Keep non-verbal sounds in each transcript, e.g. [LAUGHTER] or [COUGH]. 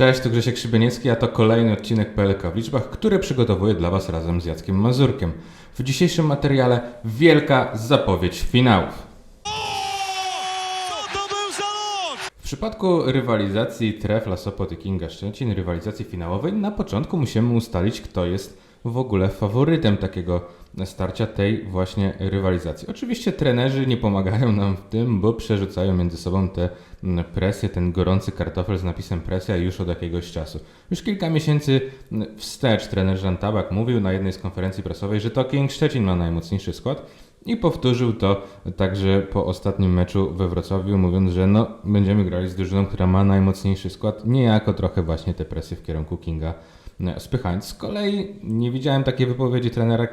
Cześć, tu Grzesiek Szybieniecki, a to kolejny odcinek PLK w liczbach, który przygotowuję dla Was razem z Jackiem Mazurkiem. W dzisiejszym materiale wielka zapowiedź finałów. W przypadku rywalizacji Trefla Sopot i Kinga Szczecin, rywalizacji finałowej, na początku musimy ustalić, kto jest w ogóle faworytem takiego starcia, tej właśnie rywalizacji. Oczywiście trenerzy nie pomagają nam w tym, bo przerzucają między sobą tę mm, presję, ten gorący kartofel z napisem presja już od jakiegoś czasu. Już kilka miesięcy mm, wstecz trener Żan Tabak mówił na jednej z konferencji prasowej, że to King Szczecin ma najmocniejszy skład i powtórzył to także po ostatnim meczu we Wrocławiu, mówiąc, że no, będziemy grali z drużyną, która ma najmocniejszy skład, niejako trochę właśnie te presje w kierunku Kinga spychając. Z kolei nie widziałem takiej wypowiedzi trenera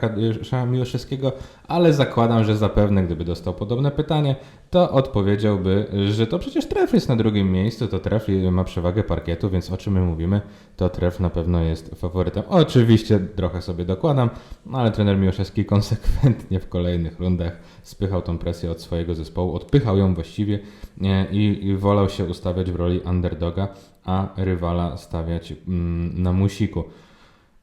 Miłoszewskiego, ale zakładam, że zapewne gdyby dostał podobne pytanie, to odpowiedziałby, że to przecież Tref jest na drugim miejscu, to Tref ma przewagę parkietu, więc o czym my mówimy, to Tref na pewno jest faworytem. Oczywiście trochę sobie dokładam, ale trener Miłoszewski konsekwentnie w kolejnych rundach spychał tą presję od swojego zespołu, odpychał ją właściwie i, i wolał się ustawiać w roli underdoga, a rywala stawiać mm, na musiku.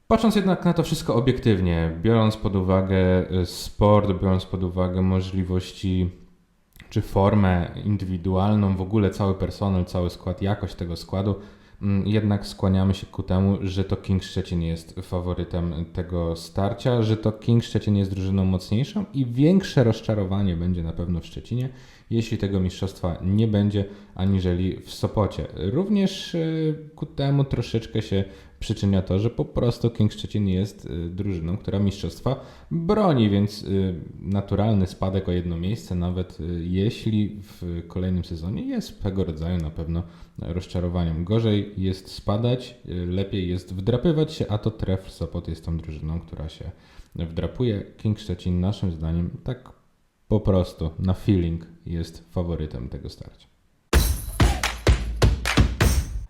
Patrząc jednak na to wszystko obiektywnie, biorąc pod uwagę y, sport, biorąc pod uwagę możliwości czy formę indywidualną, w ogóle cały personel, cały skład, jakość tego składu, mm, jednak skłaniamy się ku temu, że to King Szczecin jest faworytem tego starcia, że to King Szczecin jest drużyną mocniejszą i większe rozczarowanie będzie na pewno w Szczecinie, jeśli tego mistrzostwa nie będzie, aniżeli w Sopocie. Również y, ku temu troszeczkę się przyczynia to, że po prostu King Szczecin jest y, drużyną, która mistrzostwa broni, więc y, naturalny spadek o jedno miejsce, nawet jeśli w kolejnym sezonie jest swego rodzaju na pewno rozczarowaniem. Gorzej jest spadać, lepiej jest wdrapywać się, a to Tref Sopot jest tą drużyną, która się wdrapuje. King Szczecin naszym zdaniem tak po prostu na feeling jest faworytem tego starcia.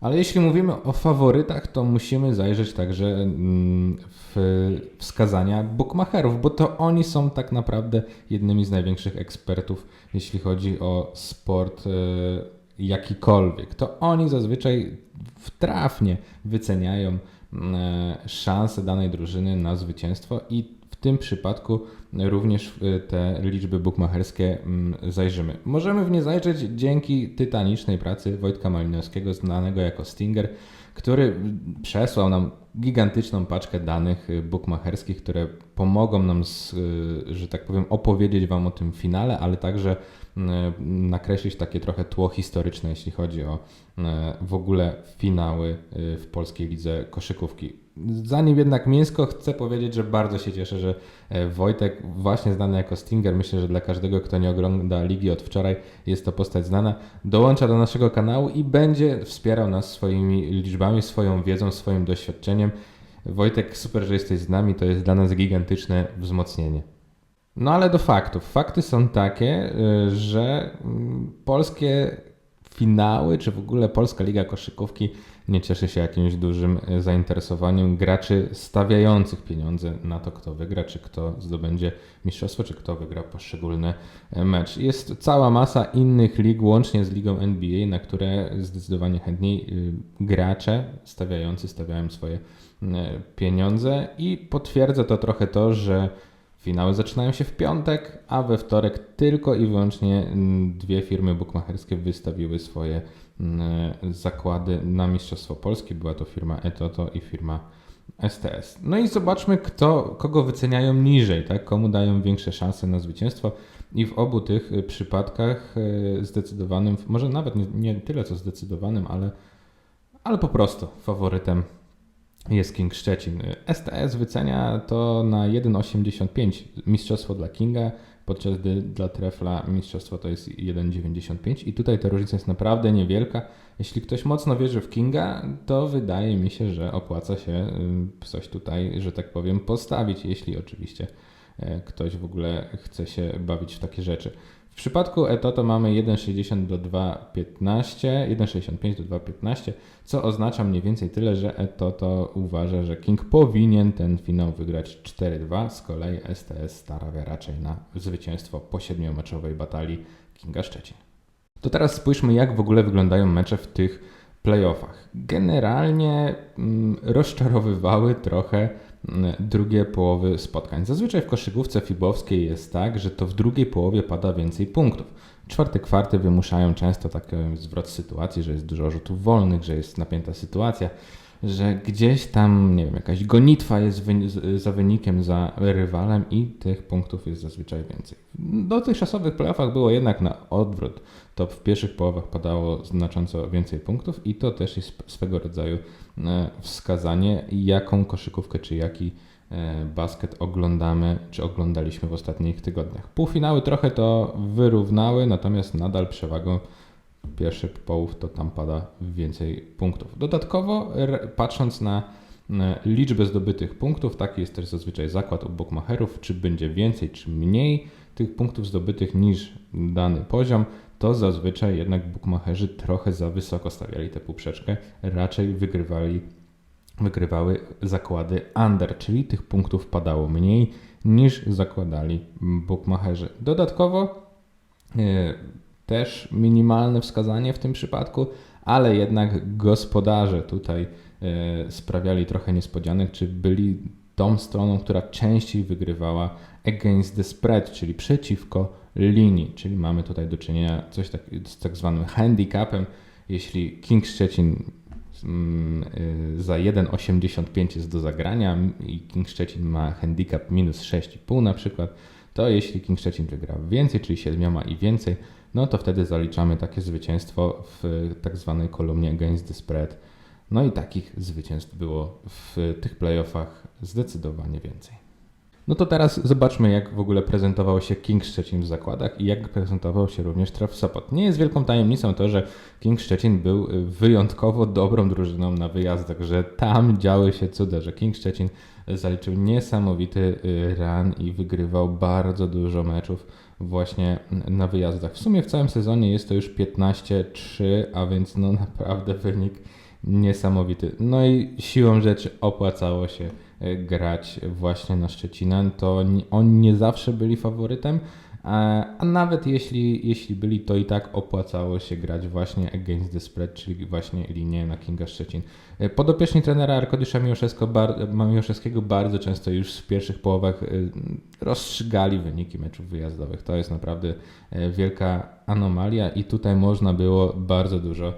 Ale jeśli mówimy o faworytach, to musimy zajrzeć także mm, w wskazania bookmacherów, bo to oni są tak naprawdę jednymi z największych ekspertów, jeśli chodzi o sport e, jakikolwiek. To oni zazwyczaj trafnie wyceniają e, szanse danej drużyny na zwycięstwo i tym przypadku również w te liczby bukmacherskie mm, zajrzymy. Możemy w nie zajrzeć dzięki tytanicznej pracy Wojtka Malinowskiego, znanego jako Stinger, który przesłał nam gigantyczną paczkę danych bukmacherskich, które pomogą nam, z, że tak powiem, opowiedzieć Wam o tym finale, ale także mm, nakreślić takie trochę tło historyczne, jeśli chodzi o w ogóle finały w polskiej lidze koszykówki. Zanim jednak mięsko, chcę powiedzieć, że bardzo się cieszę, że e, Wojtek, właśnie znany jako Stinger, myślę, że dla każdego, kto nie ogląda ligi od wczoraj, jest to postać znana, dołącza do naszego kanału i będzie wspierał nas swoimi liczbami, swoją wiedzą, swoim doświadczeniem. Wojtek, super, że jesteś z nami, to jest dla nas gigantyczne wzmocnienie. No ale do faktów. Fakty są takie, y, że mm, polskie finały, czy w ogóle Polska Liga Koszykówki nie cieszy się jakimś dużym e, zainteresowaniem graczy stawiających pieniądze na to, kto wygra, czy kto zdobędzie mistrzostwo, czy kto wygra poszczególny e, mecz. Jest cała masa innych lig, łącznie z ligą NBA, na które zdecydowanie chętniej y, gracze stawiający stawiają swoje e, pieniądze i potwierdza to trochę to, że Finały zaczynają się w piątek, a we wtorek tylko i wyłącznie mm, dwie firmy bukmacherskie wystawiły swoje mm, zakłady na Mistrzostwo Polskie. Była to firma Etoto i firma STS. No i zobaczmy, kto, kogo wyceniają niżej, tak? komu dają większe szanse na zwycięstwo. I w obu tych y, przypadkach y, zdecydowanym, może nawet nie, nie tyle co zdecydowanym, ale, ale po prostu faworytem jest King Szczecin. STS wycenia to na 1,85 mistrzostwo dla Kinga, podczas gdy dla Trefla mistrzostwo to jest 1,95 i tutaj ta różnica jest naprawdę niewielka. Jeśli ktoś mocno wierzy w Kinga, to wydaje mi się, że opłaca się y, coś tutaj, że tak powiem, postawić, jeśli oczywiście e, ktoś w ogóle chce się bawić w takie rzeczy. W przypadku Etoto mamy 1,60 do 2,15, 1,65 do 2,15, co oznacza mniej więcej tyle, że Etoto uważa, że King powinien ten finał wygrać 4-2, z kolei STS stara raczej na zwycięstwo po siedmiomeczowej batalii Kinga Szczecin. To teraz spójrzmy, jak w ogóle wyglądają mecze w tych playoffach. Generalnie mm, rozczarowywały trochę drugie połowy spotkań. Zazwyczaj w koszykówce fibowskiej jest tak, że to w drugiej połowie pada więcej punktów. Czwarte kwarty wymuszają często taki zwrot sytuacji, że jest dużo rzutów wolnych, że jest napięta sytuacja że gdzieś tam, nie wiem, jakaś gonitwa jest za wynikiem, za rywalem i tych punktów jest zazwyczaj więcej. W dotychczasowych playoffach było jednak na odwrót. To w pierwszych połowach padało znacząco więcej punktów i to też jest swego rodzaju e, wskazanie, jaką koszykówkę czy jaki e, basket oglądamy, czy oglądaliśmy w ostatnich tygodniach. Półfinały trochę to wyrównały, natomiast nadal przewagą pierwszy połów, to tam pada więcej punktów. Dodatkowo, patrząc na liczbę zdobytych punktów, taki jest też zazwyczaj zakład u bookmacherów, czy będzie więcej, czy mniej tych punktów zdobytych niż dany poziom, to zazwyczaj jednak bookmacherzy trochę za wysoko stawiali tę poprzeczkę, raczej wygrywali, wygrywały zakłady under, czyli tych punktów padało mniej niż zakładali bookmacherzy. Dodatkowo e, też minimalne wskazanie w tym przypadku, ale jednak gospodarze tutaj e, sprawiali trochę niespodzianek, czy byli tą stroną, która częściej wygrywała against the spread, czyli przeciwko linii, czyli mamy tutaj do czynienia coś tak, z tak zwanym handicapem. Jeśli King Szczecin mm, e, za 1,85 jest do zagrania i King Szczecin ma handicap minus 6,5 na przykład, to jeśli King Szczecin wygra więcej, czyli 7 i więcej, no to wtedy zaliczamy takie zwycięstwo w tak zwanej kolumnie against the spread. No i takich zwycięstw było w tych playoffach zdecydowanie więcej. No to teraz zobaczmy, jak w ogóle prezentował się King Szczecin w zakładach i jak prezentował się również Tref Sopot. Nie jest wielką tajemnicą to, że King Szczecin był wyjątkowo dobrą drużyną na wyjazdach, że tam działy się cuda, że King Szczecin zaliczył niesamowity run i wygrywał bardzo dużo meczów właśnie na wyjazdach. W sumie w całym sezonie jest to już 15-3, a więc no naprawdę wynik niesamowity. No i siłą rzeczy opłacało się e, grać właśnie na Szczecina. To oni nie zawsze byli faworytem, a nawet jeśli, jeśli byli, to i tak opłacało się grać właśnie against the spread, czyli właśnie linię na Kinga Szczecin. E, podopieczni trenera Arkadiusza Miłoszewskiego bardzo często już w pierwszych połowach e, rozstrzygali wyniki meczów wyjazdowych. To jest naprawdę e, wielka anomalia i tutaj można było bardzo dużo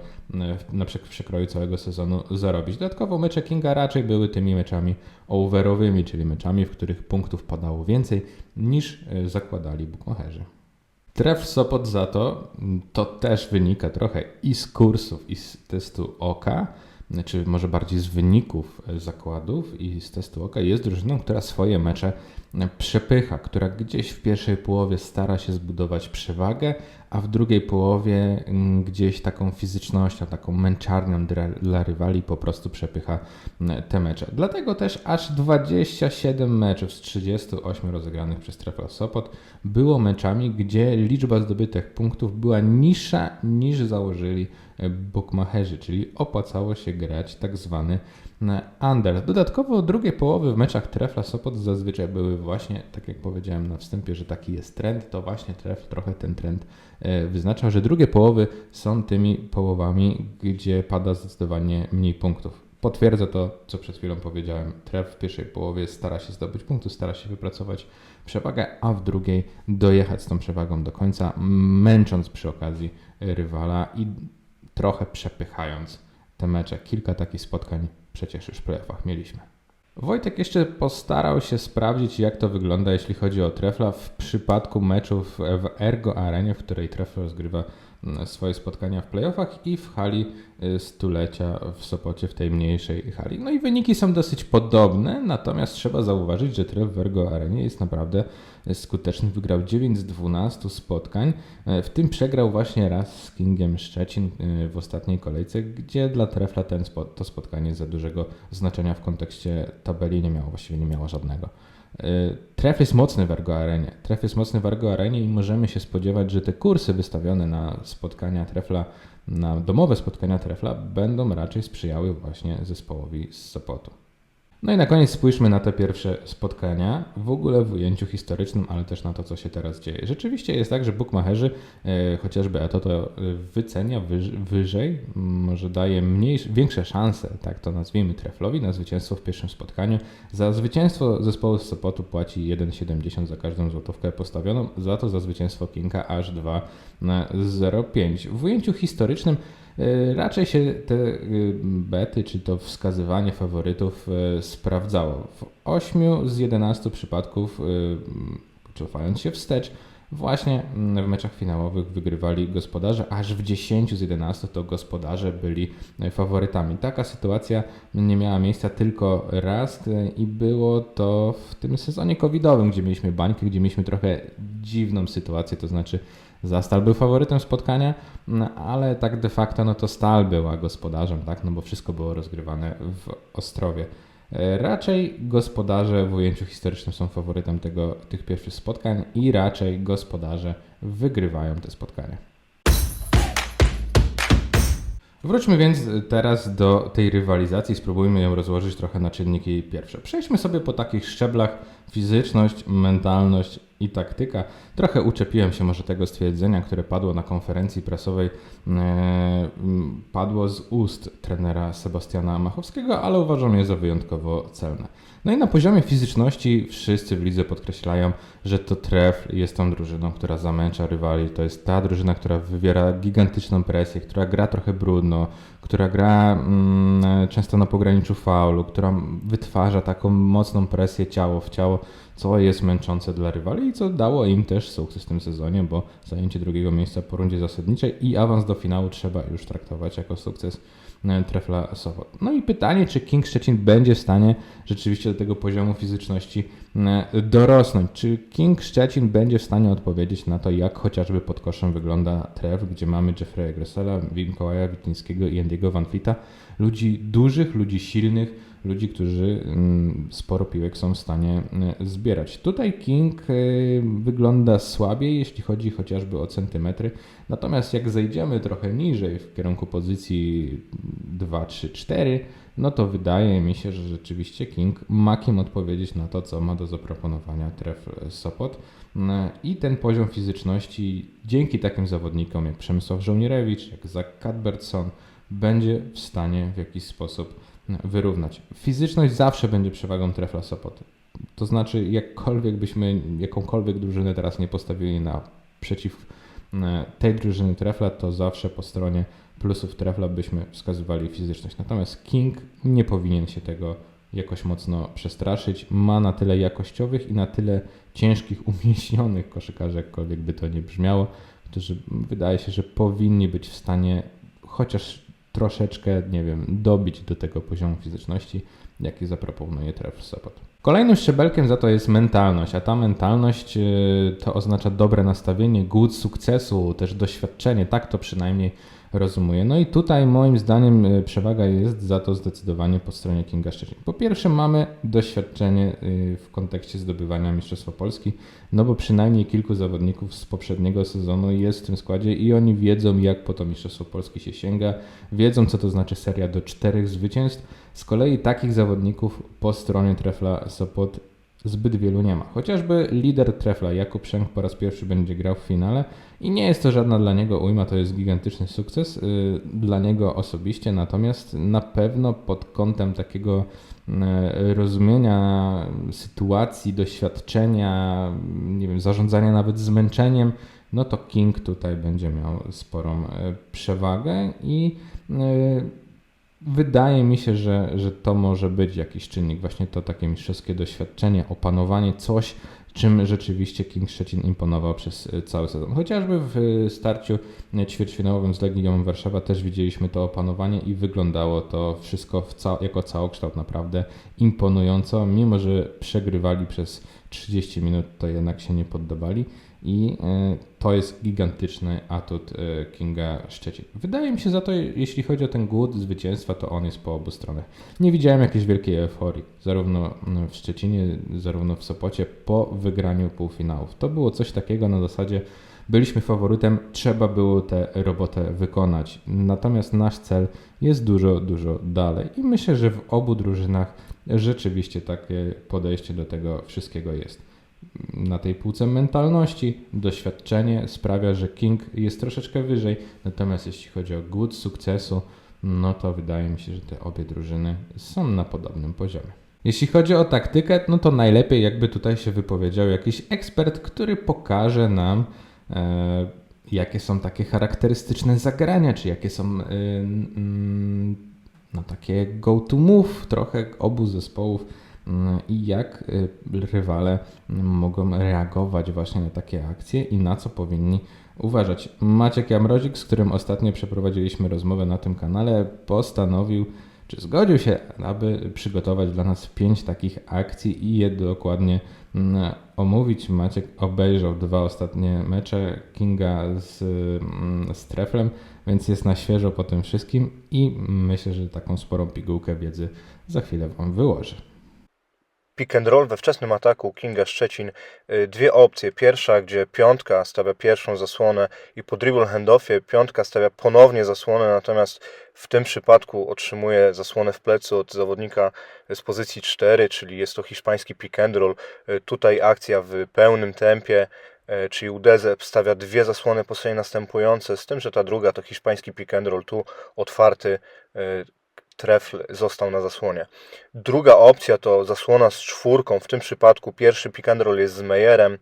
na przekroju całego sezonu zarobić. Dodatkowo mecze Kinga raczej były tymi meczami overowymi, czyli meczami, w których punktów padało więcej niż zakładali bukmacherzy. Tref Sopot za to, to też wynika trochę i z kursów, i z testu oka, czy może bardziej z wyników e, zakładów i z testu oka, jest drużyną, która swoje mecze przepycha, która gdzieś w pierwszej połowie stara się zbudować przewagę, a w drugiej połowie mm, gdzieś taką fizycznością, taką męczarnią dla rywali po prostu przepycha mm, te mecze. Dlatego też aż 27 meczów z 38 rozegranych przez Trefla Sopot było meczami, gdzie liczba zdobytych punktów była niższa niż założyli e, bookmacherzy, czyli opłacało się grać tak zwany under. Dodatkowo drugie połowy w meczach Trefla Sopot zazwyczaj były właśnie, tak jak powiedziałem na wstępie, że taki jest trend, to właśnie Tref trochę ten trend e, wyznaczał, że drugie połowy są tymi połowami, gdzie pada zdecydowanie mniej punktów. Potwierdza to, co przed chwilą powiedziałem. Tref w pierwszej połowie stara się zdobyć punkty, stara się wypracować przewagę, a w drugiej dojechać z tą przewagą do końca, męcząc przy okazji rywala i trochę przepychając te mecze. Kilka takich spotkań przecież już w playoffach mieliśmy. Wojtek jeszcze postarał się sprawdzić, jak to wygląda, jeśli chodzi o Trefla w przypadku meczów w Ergo Arenie, w której Trefla rozgrywa mm, swoje spotkania w playoffach i w hali y, stulecia w Sopocie, w tej mniejszej hali. No i wyniki są dosyć podobne, natomiast trzeba zauważyć, że Tref w Ergo Arenie jest naprawdę skuteczny. Wygrał 9 z 12 spotkań, e, w tym przegrał właśnie raz z Kingiem Szczecin e, w ostatniej kolejce, gdzie dla Trefla ten spot, to spotkanie za dużego znaczenia w kontekście tabeli nie miało, właściwie nie miało żadnego. E, tref jest mocny w Ergo Arenie. Tref jest mocny w Ergo Arenie i możemy się spodziewać, że te kursy wystawione na spotkania Trefla, na domowe spotkania Trefla będą raczej sprzyjały właśnie zespołowi z Sopotu. No i na koniec spójrzmy na te pierwsze spotkania, w ogóle w ujęciu historycznym, ale też na to, co się teraz dzieje. Rzeczywiście jest tak, że bookmacherzy, e, chociażby Eto to e, wycenia wyż, wyżej, może daje mniejsze, większe szanse, tak to nazwijmy, Treflowi na zwycięstwo w pierwszym spotkaniu. Za zwycięstwo zespołu z Sopotu płaci 1,70 za każdą złotówkę postawioną, za to za zwycięstwo Kinka aż 2,05. W ujęciu historycznym raczej się te e, bety, czy to wskazywanie faworytów e, sprawdzało. W 8 z 11 przypadków, cofając się wstecz, Właśnie w meczach finałowych wygrywali gospodarze, aż w 10 z 11 to gospodarze byli faworytami. Taka sytuacja nie miała miejsca tylko raz i było to w tym sezonie covidowym, gdzie mieliśmy bańkę, gdzie mieliśmy trochę dziwną sytuację, to znaczy Zastal był faworytem spotkania, no, ale tak de facto no to Stal była gospodarzem, tak? no bo wszystko było rozgrywane w Ostrowie. E, raczej gospodarze w ujęciu historycznym są faworytem tego, tych pierwszych spotkań i raczej gospodarze wygrywają te spotkania. Wróćmy więc teraz do tej rywalizacji, spróbujmy ją rozłożyć trochę na czynniki pierwsze. Przejdźmy sobie po takich szczeblach fizyczność, mentalność i taktyka. Trochę uczepiłem się może tego stwierdzenia, które padło na konferencji prasowej, e, padło z ust trenera Sebastiana Machowskiego, ale uważam je za wyjątkowo celne. No i na poziomie fizyczności wszyscy w lidze podkreślają, że to Tref jest tą drużyną, która zamęcza rywali. To jest ta drużyna, która wywiera gigantyczną presję, która gra trochę brudno, która gra mm, często na pograniczu faulu, która wytwarza taką mocną presję ciało w ciało, co jest męczące dla rywali i co dało im też sukces w tym sezonie, bo zajęcie drugiego miejsca po rundzie zasadniczej i awans do finału trzeba już traktować jako sukces e, Trefla Sopot. No i pytanie, czy King Szczecin będzie w stanie rzeczywiście do tego poziomu fizyczności e, dorosnąć? Czy King Szczecin będzie w stanie odpowiedzieć na to, jak chociażby pod koszem wygląda Tref, gdzie mamy Jeffrey'a Gressela, Mikołaja Witlińskiego i Andy'ego Van Fita, ludzi dużych, ludzi silnych, ludzi, którzy mm, sporo piłek są w stanie e, zbierać. Tutaj King e, wygląda słabiej, jeśli chodzi chociażby o centymetry, natomiast jak zejdziemy trochę niżej w kierunku pozycji 2, 3, 4, no to wydaje mi się, że rzeczywiście King ma kim odpowiedzieć na to, co ma do zaproponowania Tref Sopot. E, I ten poziom fizyczności dzięki takim zawodnikom jak Przemysław Żołnierewicz, jak Zach Cadbertson będzie w stanie w jakiś sposób wyrównać. Fizyczność zawsze będzie przewagą Trefla Sopot. To znaczy, jakkolwiek byśmy jakąkolwiek drużynę teraz nie postawili na przeciw e, tej drużyny Trefla, to zawsze po stronie plusów Trefla byśmy wskazywali fizyczność. Natomiast King nie powinien się tego jakoś mocno przestraszyć. Ma na tyle jakościowych i na tyle ciężkich, [LAUGHS] umieśnionych koszykarzy, jakkolwiek by to nie brzmiało, którzy wydaje się, że powinni być w stanie chociaż troszeczkę, nie wiem, dobić do tego poziomu fizyczności, jaki zaproponuje Trevor Sopot. Kolejnym szczebelkiem za to jest mentalność, a ta mentalność y, to oznacza dobre nastawienie, głód sukcesu, też doświadczenie, tak to przynajmniej rozumuje. No i tutaj moim zdaniem y, przewaga jest za to zdecydowanie po stronie Kinga Szczecin. Po pierwsze mamy doświadczenie y, w kontekście zdobywania Mistrzostwa Polski, no bo przynajmniej kilku zawodników z poprzedniego sezonu jest w tym składzie i oni wiedzą jak po to Mistrzostwo Polski się sięga, wiedzą co to znaczy seria do czterech zwycięstw. Z kolei takich zawodników po stronie Trefla Sopot zbyt wielu nie ma. Chociażby lider Trefla Jakub Szęk po raz pierwszy będzie grał w finale i nie jest to żadna dla niego ujma, to jest gigantyczny sukces yy, dla niego osobiście, natomiast na pewno pod kątem takiego yy, rozumienia sytuacji, doświadczenia, nie wiem, zarządzania nawet zmęczeniem, no to King tutaj będzie miał sporą yy, przewagę i yy, Wydaje mi się, że, że to może być jakiś czynnik, właśnie to takie mistrzowskie doświadczenie, opanowanie, coś, czym rzeczywiście King Szczecin imponował przez e, cały sezon. Chociażby w e, starciu e, ćwierćfinałowym z Legią Warszawa też widzieliśmy to opanowanie i wyglądało to wszystko ca jako całokształt naprawdę imponująco, mimo że przegrywali przez 30 minut, to jednak się nie poddawali i e, to jest gigantyczny atut e, Kinga Szczecin. Wydaje mi się za to, jeśli chodzi o ten głód zwycięstwa, to on jest po obu stronach. Nie widziałem jakiejś wielkiej euforii, zarówno w Szczecinie, zarówno w Sopocie po wygraniu półfinałów. To było coś takiego na zasadzie byliśmy faworytem, trzeba było tę robotę wykonać. Natomiast nasz cel jest dużo, dużo dalej i myślę, że w obu drużynach rzeczywiście takie podejście do tego wszystkiego jest. Na tej półce mentalności doświadczenie sprawia, że King jest troszeczkę wyżej, natomiast jeśli chodzi o głód sukcesu, no to wydaje mi się, że te obie drużyny są na podobnym poziomie. Jeśli chodzi o taktykę, no to najlepiej jakby tutaj się wypowiedział jakiś ekspert, który pokaże nam, e, jakie są takie charakterystyczne zagrania, czy jakie są e, no, takie go-to move trochę obu zespołów i jak e, rywale mogą reagować właśnie na takie akcje i na co powinni uważać. Maciek Jamrozik, z którym ostatnio przeprowadziliśmy rozmowę na tym kanale, postanowił czy zgodził się, aby przygotować dla nas pięć takich akcji i je dokładnie mm, omówić. Maciek obejrzał dwa ostatnie mecze Kinga z, mm, z Treflem, więc jest na świeżo po tym wszystkim i myślę, że taką sporą pigułkę wiedzy za chwilę Wam wyłożę pick and roll we wczesnym ataku Kinga Szczecin y, dwie opcje. Pierwsza, gdzie piątka stawia pierwszą zasłonę i po dribble handoffie piątka stawia ponownie zasłonę, natomiast w tym przypadku otrzymuje zasłonę w plecu od zawodnika z pozycji 4, czyli jest to hiszpański pick and roll. Y, tutaj akcja w pełnym tempie, y, czyli Udeze stawia dwie zasłony po sobie następujące, z tym, że ta druga to hiszpański pick and roll, tu otwarty trefl został na zasłonie. Druga opcja to zasłona z czwórką, w tym przypadku pierwszy pick and roll jest z Mejerem,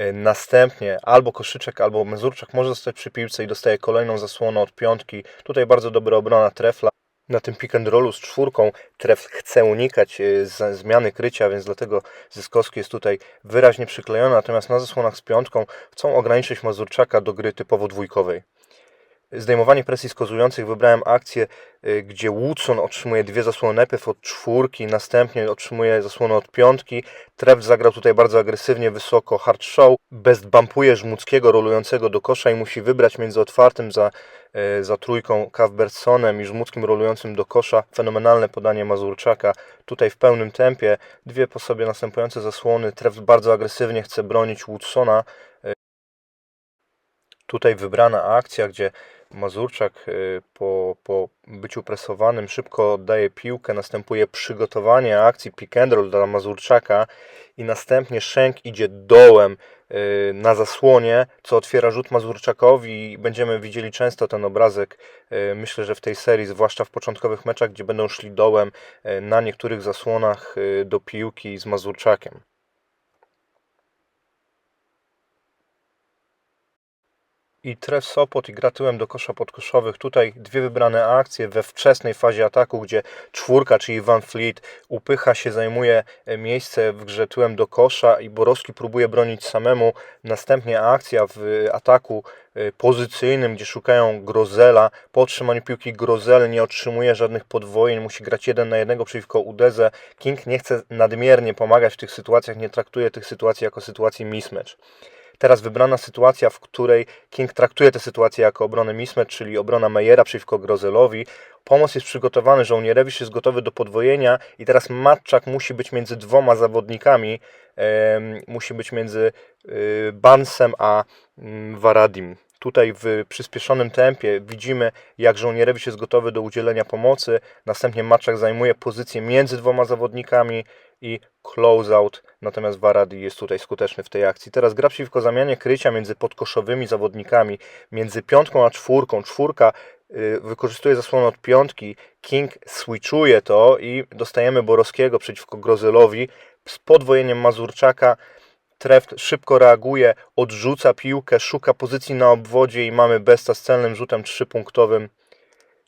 y, następnie albo Koszyczek, albo Mezurczak może zostać przy piłce i dostaje kolejną zasłonę od piątki. Tutaj bardzo dobra obrona trefla. Na tym pick and rollu z czwórką tref chce unikać y, zmiany krycia, więc dlatego Zyskowski jest tutaj wyraźnie przyklejony, natomiast na zasłonach z piątką chcą ograniczyć Mazurczaka do gry typowo dwójkowej zdejmowanie presji skozujących wybrałem akcję, y, gdzie Woodson otrzymuje dwie zasłony najpierw od czwórki, następnie otrzymuje zasłonę od piątki. Trev zagrał tutaj bardzo agresywnie, wysoko, hard show. Bezbampuje Żmuckiego rolującego do kosza i musi wybrać między otwartym za, y, za trójką Kawbertsonem i Żmuckim rolującym do kosza. Fenomenalne podanie Mazurczaka. Tutaj w pełnym tempie. Dwie po sobie następujące zasłony. Trev bardzo agresywnie chce bronić Woodsona. Y, tutaj wybrana akcja, gdzie Mazurczak y, po, po byciu presowanym szybko oddaje piłkę, następuje przygotowanie akcji pick and roll dla Mazurczaka i następnie Szenk idzie dołem y, na zasłonie, co otwiera rzut Mazurczakowi i będziemy widzieli często ten obrazek, y, myślę, że w tej serii, zwłaszcza w początkowych meczach, gdzie będą szli dołem na niektórych zasłonach do piłki z Mazurczakiem. I tref Sopot i gratułem do kosza podkoszowych. Tutaj dwie wybrane akcje we wczesnej fazie ataku, gdzie czwórka, czyli Van Fleet upycha się, zajmuje e, miejsce w grze tyłem do kosza i Borowski próbuje bronić samemu. Następnie akcja w ataku e, pozycyjnym, gdzie szukają Grozela. Po otrzymaniu piłki Grozel nie otrzymuje żadnych podwojeń, musi grać jeden na jednego przeciwko Udeze. King nie chce nadmiernie pomagać w tych sytuacjach, nie traktuje tych sytuacji jako sytuacji mismatch teraz wybrana sytuacja, w której King traktuje tę sytuację jako obronę mismatch, czyli obrona Mejera przeciwko Grozelowi. Pomoc jest przygotowany, żołnierewicz jest gotowy do podwojenia i teraz Matczak musi być między dwoma zawodnikami, musi być między y, Bansem a mm, Varadim. Tutaj w przyspieszonym tempie widzimy, jak żołnierewicz jest gotowy do udzielenia pomocy. Następnie Matczak zajmuje pozycję między dwoma zawodnikami i closeout, natomiast Varady jest tutaj skuteczny w tej akcji. Teraz gra przeciwko zamianie krycia między podkoszowymi zawodnikami, między piątką a czwórką. Czwórka y, wykorzystuje zasłonę od piątki, King switchuje to i dostajemy Borowskiego przeciwko Grozelowi z podwojeniem Mazurczaka. Treft szybko reaguje, odrzuca piłkę, szuka pozycji na obwodzie i mamy Besta z celnym rzutem trzypunktowym.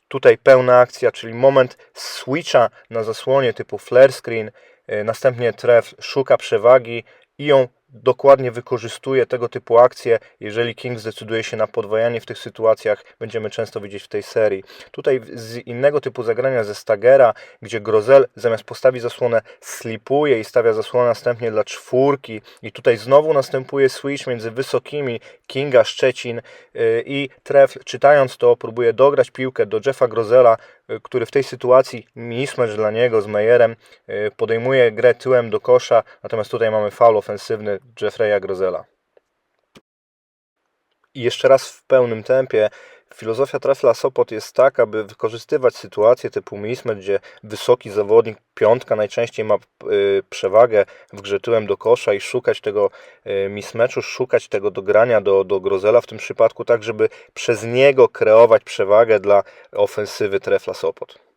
Tutaj pełna akcja, czyli moment switcha na zasłonie typu flare screen, następnie tref szuka przewagi i ją dokładnie wykorzystuje tego typu akcje. Jeżeli King zdecyduje się na podwajanie w tych sytuacjach, będziemy często widzieć w tej serii. Tutaj z innego typu zagrania ze Stagera, gdzie Grozel zamiast postawić zasłonę slipuje i stawia zasłonę następnie dla czwórki i tutaj znowu następuje switch między wysokimi Kinga Szczecin y, i Tref czytając to próbuje dograć piłkę do Jeffa Grozela, który w tej sytuacji mismatch dla niego z Mejerem y, podejmuje grę tyłem do kosza, natomiast tutaj mamy faul ofensywny Jeffreya Grozela. I jeszcze raz w pełnym tempie. Filozofia Trefla Sopot jest taka, aby wykorzystywać sytuacje typu mismatch, gdzie wysoki zawodnik, piątka najczęściej ma y, przewagę w grze tyłem do kosza i szukać tego y, mismatchu, szukać tego dogrania do, do Grozela w tym przypadku, tak żeby przez niego kreować przewagę dla ofensywy Trefla Sopot.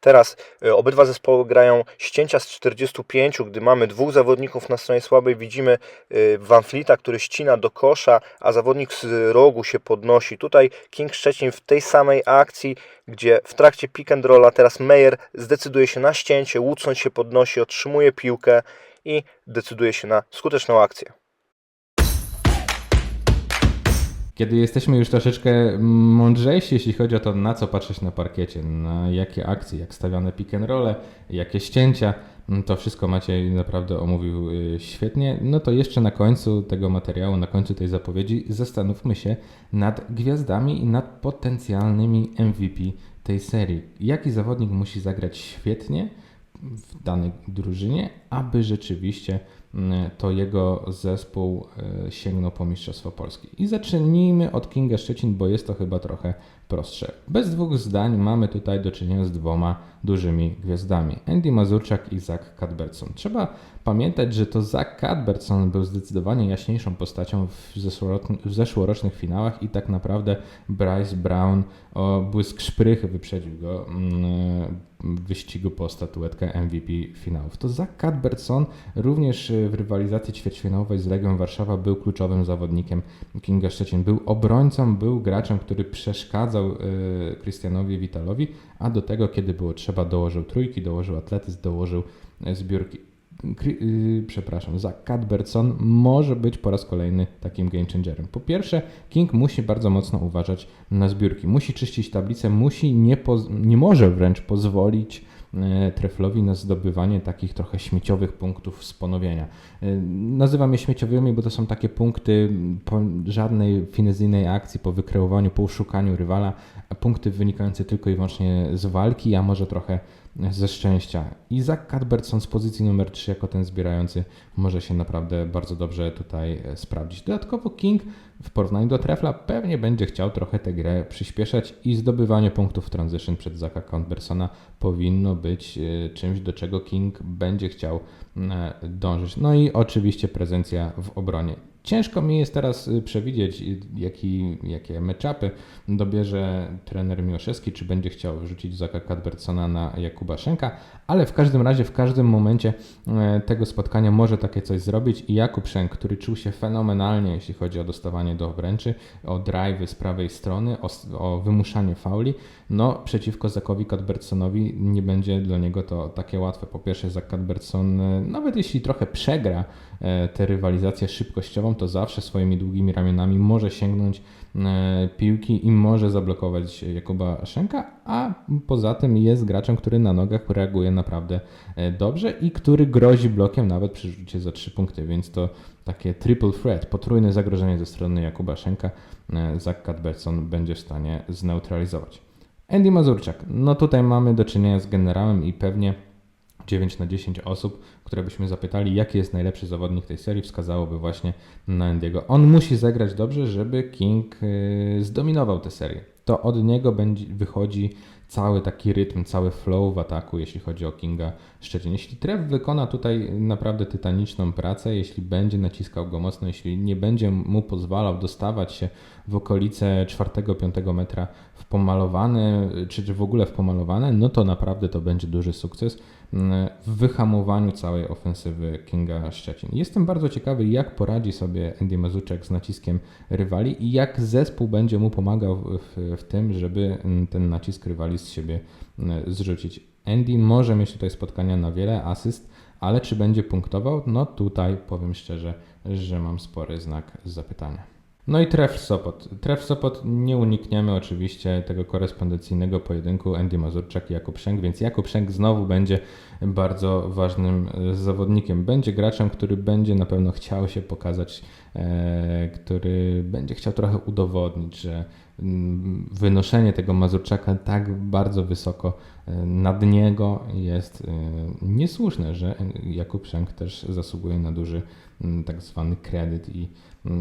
Teraz y, obydwa zespoły grają ścięcia z 45, gdy mamy dwóch zawodników na stronie słabej. Widzimy y, Van Fleeta, który ścina do kosza, a zawodnik z rogu się podnosi. Tutaj King Szczecin w tej samej akcji, gdzie w trakcie pick and rolla teraz Meyer zdecyduje się na ścięcie, Woodson się podnosi, otrzymuje piłkę i decyduje się na skuteczną akcję. Kiedy jesteśmy już troszeczkę mądrzejsi, jeśli chodzi o to, na co patrzeć na parkiecie, na jakie akcje, jak stawiane pick and rolle, jakie ścięcia, to wszystko Maciej naprawdę omówił y, świetnie. No to jeszcze na końcu tego materiału, na końcu tej zapowiedzi zastanówmy się nad gwiazdami i nad potencjalnymi MVP tej serii. Jaki zawodnik musi zagrać świetnie w danej drużynie, aby rzeczywiście mm, to jego zespół y, sięgnął po Mistrzostwo Polski. I zacznijmy od Kinga Szczecin, bo jest to chyba trochę prostsze. Bez dwóch zdań mamy tutaj do czynienia z dwoma dużymi gwiazdami. Andy Mazurczak i Zach Cadbertson. Trzeba pamiętać, że to Zach Cadbertson był zdecydowanie jaśniejszą postacią w, zeszłorocznych, finałach i tak naprawdę Bryce Brown o błysk szprychy wyprzedził go mm, w wyścigu po statuetkę MVP finałów. To Zach Cadbertson również w rywalizacji ćwierćfinałowej z Legią Warszawa był kluczowym zawodnikiem Kinga Szczecin. Był obrońcą, był graczem, który przeszkadzał y, Christianowi Witalowi, a do tego, kiedy było trzeba, dołożył trójki, dołożył atletyzm, dołożył y, zbiórki. Yy, przepraszam, Zach Cadbertson może być po raz kolejny takim game changerem. Po pierwsze, King musi bardzo mocno uważać na zbiórki. Musi czyścić tablicę, musi nie, nie może wręcz pozwolić e, Treflowi na zdobywanie takich trochę śmieciowych punktów z ponowienia. E, Nazywam je śmieciowymi, bo to są takie punkty po żadnej finezyjnej akcji, po wykreowaniu, po uszukaniu rywala, punkty wynikające tylko i wyłącznie z walki, a może trochę ze szczęścia. I Zach Cadbertson z pozycji numer 3 jako ten zbierający może się naprawdę bardzo dobrze tutaj e, sprawdzić. Dodatkowo King w porównaniu do Trefla pewnie będzie chciał trochę tę grę przyspieszać i zdobywanie punktów transition przed Zacha Cadbertsona powinno być e, czymś, do czego King będzie chciał e, dążyć. No i oczywiście prezencja w obronie. Ciężko mi jest teraz y, przewidzieć, y, jaki, jakie meczapy dobierze trener Miłoszewski, czy będzie chciał wrzucić Zaka Cadbertsona na Jakuba Szenka, ale w każdym razie, w każdym momencie e, tego spotkania może takie coś zrobić i Jakub Szenk, który czuł się fenomenalnie, jeśli chodzi o dostawanie do obręczy, o drive'y z prawej strony, o, o wymuszanie fauli, no przeciwko Zakowi Cadbertsonowi nie będzie dla niego to takie łatwe. Po pierwsze Zak Cadbertson, e, nawet jeśli trochę przegra e, tę rywalizację szybkościową, to zawsze swoimi długimi ramionami może sięgnąć piłki i może zablokować Jakuba Szenka, a poza tym jest graczem, który na nogach reaguje naprawdę e, dobrze i który grozi blokiem nawet przy rzucie za 3 punkty, więc to takie triple threat, potrójne zagrożenie ze strony Jakuba Szenka e, Zach Cadbertson będzie w stanie zneutralizować. Andy Mazurczak, no tutaj mamy do czynienia z generałem i pewnie 9 na 10 osób, które byśmy zapytali, jaki jest najlepszy zawodnik tej serii, wskazałoby właśnie na Andiego. On musi zagrać dobrze, żeby King yy, zdominował tę serię. To od niego będzie, wychodzi cały taki rytm, cały flow w ataku, jeśli chodzi o Kinga Szczecin. Jeśli Trev wykona tutaj naprawdę tytaniczną pracę, jeśli będzie naciskał go mocno, jeśli nie będzie mu pozwalał dostawać się w okolice 4-5 metra w pomalowane, czy w ogóle w pomalowane, no to naprawdę to będzie duży sukces w wyhamowaniu całej ofensywy Kinga Szczecin. Jestem bardzo ciekawy, jak poradzi sobie Andy Mazuczek z naciskiem rywali i jak zespół będzie mu pomagał w, w tym, żeby ten nacisk rywali z siebie zrzucić. Andy może mieć tutaj spotkania na wiele asyst, ale czy będzie punktował? No tutaj powiem szczerze, że mam spory znak zapytania. No i Tref Sopot. Tref Sopot nie unikniemy oczywiście tego korespondencyjnego pojedynku Andy Mazurczak i Jakub Szęk, więc Jakub Szęk znowu będzie bardzo ważnym e, zawodnikiem. Będzie graczem, który będzie na pewno chciał się pokazać, e, który będzie chciał trochę udowodnić, że mm, wynoszenie tego Mazurczaka tak bardzo wysoko e, nad niego jest niesłuszne, że Jakub Szęk też zasługuje na duży mm, tak zwany kredyt i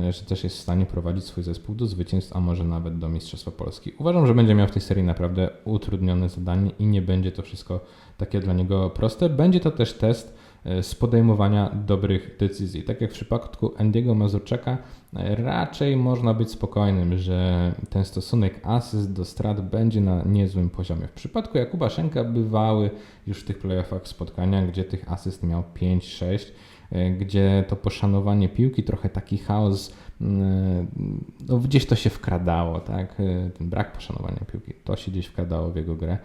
że też jest w stanie prowadzić swój zespół do zwycięstw, a może nawet do Mistrzostwa Polski. Uważam, że będzie miał w tej serii naprawdę utrudnione zadanie i nie będzie to wszystko takie dla niego proste. Będzie to też test e, z podejmowania dobrych decyzji. Tak jak w przypadku Andiego Mazurczaka, e, raczej można być spokojnym, że ten stosunek asyst do strat będzie na niezłym poziomie. W przypadku Jakuba Szenka bywały już w tych playoffach spotkania, gdzie tych asyst miał 5-6, e, gdzie to poszanowanie piłki, trochę taki chaos mm, no gdzieś to się wkradało, tak? Ten brak poszanowania piłki, to się gdzieś wkradało w jego grę.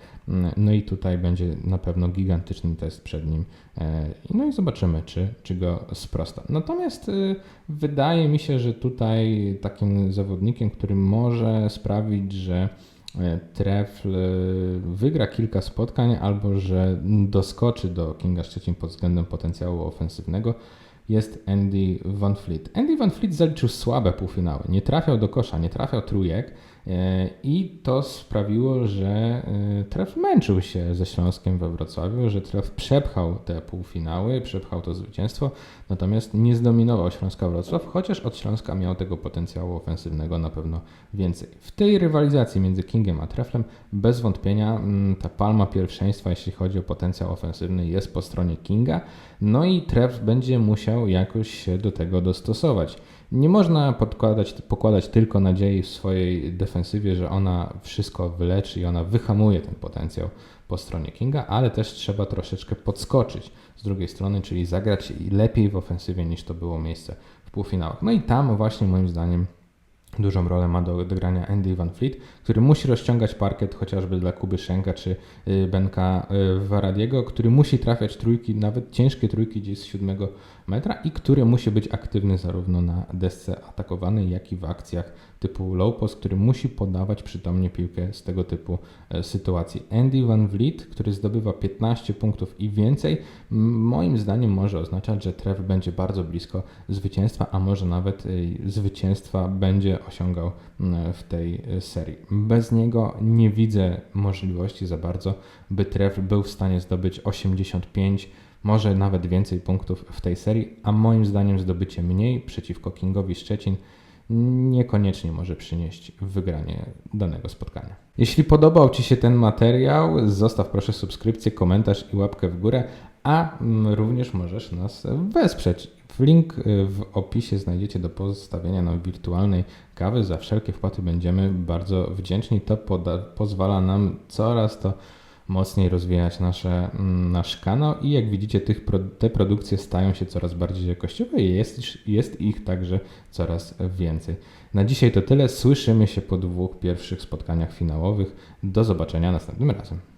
No i tutaj będzie na pewno gigantyczny test przed nim. E, No i zobaczymy, czy, czy go sprosta. Natomiast y, wydaje mi się, że tutaj takim zawodnikiem, który może sprawić, że Trefl y, wygra kilka spotkań albo że doskoczy do Kinga Szczecin pod względem potencjału ofensywnego, jest Andy Van Fleet. Andy Van Fleet zaliczył słabe półfinały. Nie trafiał do kosza, nie trafiał trójek e, i to sprawiło, że e, Tref męczył się ze Śląskiem we Wrocławiu, że Tref przepchał te półfinały, przepchał to zwycięstwo, natomiast nie zdominował Śląska Wrocław, chociaż od Śląska miał tego potencjału ofensywnego na pewno więcej. W tej rywalizacji między Kingiem a Treflem bez wątpienia mm, ta palma pierwszeństwa, jeśli chodzi o potencjał ofensywny, jest po stronie Kinga. No i Tref będzie musiał jakoś się do tego dostosować. Nie można podkładać, pokładać tylko nadziei w swojej defensywie, że ona wszystko wyleczy i ona wyhamuje ten potencjał po stronie Kinga, ale też trzeba troszeczkę podskoczyć z drugiej strony, czyli zagrać lepiej w ofensywie niż to było miejsce w półfinałach. No i tam właśnie moim zdaniem Dużą rolę ma do odegrania Andy Van Fleet, który musi rozciągać parkiet chociażby dla Kuby Szenka czy y, Benka y, Waradiego, który musi trafiać trójki, nawet ciężkie trójki gdzieś z 7 metra i który musi być aktywny zarówno na desce atakowanej, jak i w akcjach typu low post, który musi podawać przytomnie piłkę z tego typu e, sytuacji. Andy Van Vliet, który zdobywa 15 punktów i więcej, moim zdaniem może oznaczać, że Trev będzie bardzo blisko zwycięstwa, a może nawet e, zwycięstwa będzie osiągał w tej e, serii. Bez niego nie widzę możliwości za bardzo, by Trev był w stanie zdobyć 85 może nawet więcej punktów w tej serii, a moim zdaniem zdobycie mniej przeciwko Kingowi Szczecin niekoniecznie może przynieść wygranie danego spotkania. Jeśli podobał Ci się ten materiał, zostaw proszę subskrypcję, komentarz i łapkę w górę, a mm, również możesz nas wesprzeć. Link y, w opisie znajdziecie do postawienia nam wirtualnej kawy. Za wszelkie wpłaty będziemy bardzo wdzięczni. To pozwala nam coraz to mocniej rozwijać nasze, mm, nasz kanał i jak widzicie tych, te produkcje stają się coraz bardziej jakościowe i jest, jest ich także coraz więcej. Na dzisiaj to tyle. Słyszymy się po dwóch pierwszych spotkaniach finałowych. Do zobaczenia następnym razem.